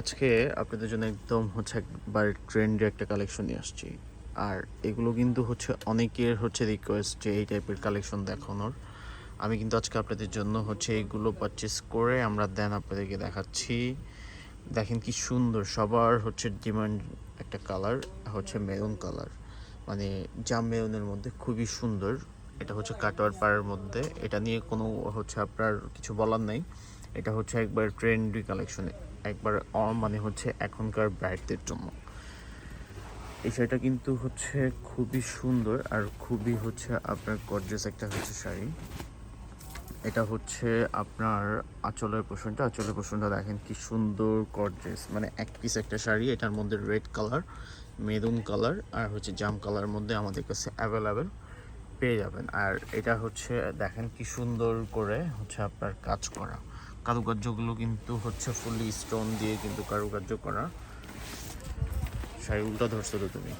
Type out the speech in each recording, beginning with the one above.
আজকে আপনাদের জন্য একদম হচ্ছে একবার ট্রেন্ডে একটা কালেকশন নিয়ে আসছি। আর এগুলো কিন্তু হচ্ছে অনেকের হচ্ছে রিকোয়েস্ট যে এই টাইপের কালেকশন দেখানোর। আমি কিন্তু আজকে আপনাদের জন্য হচ্ছে এইগুলো পারচেস করে আমরা দেন আপনাদেরকে দেখাচ্ছি। দেখেন কি সুন্দর, সবার হচ্ছে ডিমান্ড একটা কালার হচ্ছে মেরুন কালার মানে জাম মেরুনের মধ্যে খুবই সুন্দর, এটা হচ্ছে কাটোয়ার পাড়ের মধ্যে। এটা নিয়ে কোনো হচ্ছে আপনার কিছু বলার নেই। এটা হচ্ছে একবার ট্রেন্ডি কালেকশন একবার মানে হচ্ছে এখনকার ব্রাইডদের জন্য। এই শাড়িটা কিন্তু হচ্ছে খুবই সুন্দর আর খুবই হচ্ছে আপনার গর্জেস একটা হচ্ছে শাড়ি। এটা হচ্ছে আপনার আঁচলের পোষণটা আঁচলের পোষণটা দেখেন কি সুন্দর গর্জেস মানে এক পিস একটা শাড়ি, এটার মধ্যে রেড কালার মেরুন কালার আর হচ্ছে জাম কালারের মধ্যে আমাদের কাছে অ্যাভেলেবেল পেয়ে যাবেন। আর এটা হচ্ছে দেখেন কি সুন্দর করে হচ্ছে আপনার কাজ করা। কারুকার্যগুলো কিন্তু হচ্ছে ফুলি স্টোন দিয়ে কিন্তু কারুকার্য করা। শাড়ি উল্টা ধরছো তো তুমি?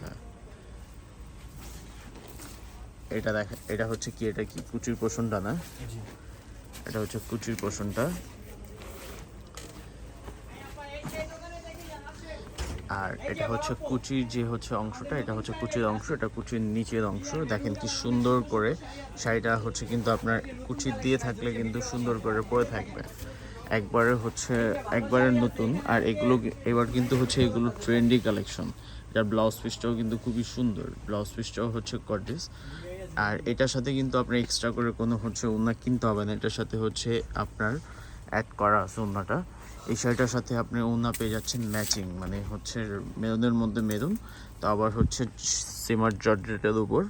হ্যাঁ। এটা দেখ এটা হচ্ছে কি এটা কি? কুচির পোষণটা না? এটা হচ্ছে কুচির পোষণটা। আর এটা হচ্ছে কুচির যে হচ্ছে অংশটা, এটা হচ্ছে কুচির অংশ, এটা কুচির নিচের অংশ। দেখেন কি সুন্দর করে শাড়িটা হচ্ছে কিন্তু আপনার কুচি দিয়ে থাকলে কিন্তু সুন্দর করে পরে থাকবে। একবারে হচ্ছে, একবারে নতুন। আর এগুলো এবার কিন্তু হচ্ছে এগুলো ট্রেন্ডি কালেকশন এটার ব্লাউজ পিসটাও কিন্তু খুবই সুন্দর। ব্লাউজ পিসটাও হচ্ছে গর্জিয়াস আর এটার সাথে কিন্তু আপনার এক্সট্রা করে কোনো হচ্ছে ওনা কিনতে হবে না। এটার সাথে হচ্ছে আপনার অ্যাড করা আছে ওনাটা এই শাড়িটার সাথে আপনি ওনা পেয়ে যাচ্ছেন ম্যাচিং মানে হচ্ছে মেরুনের মধ্যে মেরুন, তো আবার হচ্ছে সিমার জর্জেটের উপর,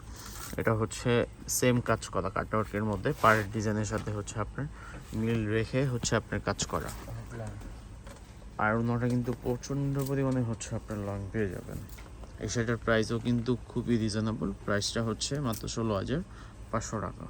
এটা হচ্ছে সেম কাজ করা কাটওয়ার্কের মধ্যে, পাড়ের ডিজাইনের সাথে হচ্ছে আপনার মিল রেখে হচ্ছে আপনার কাজ করা। আর ওনাটা কিন্তু প্রচণ্ড পরিমাণে হচ্ছে আপনার লং পেয়ে যাবেন। এই শাড়িটার প্রাইসও কিন্তু খুবই রিজনেবল প্রাইসটা হচ্ছে মাত্র ষোলো হাজার পাঁচশো টাকা।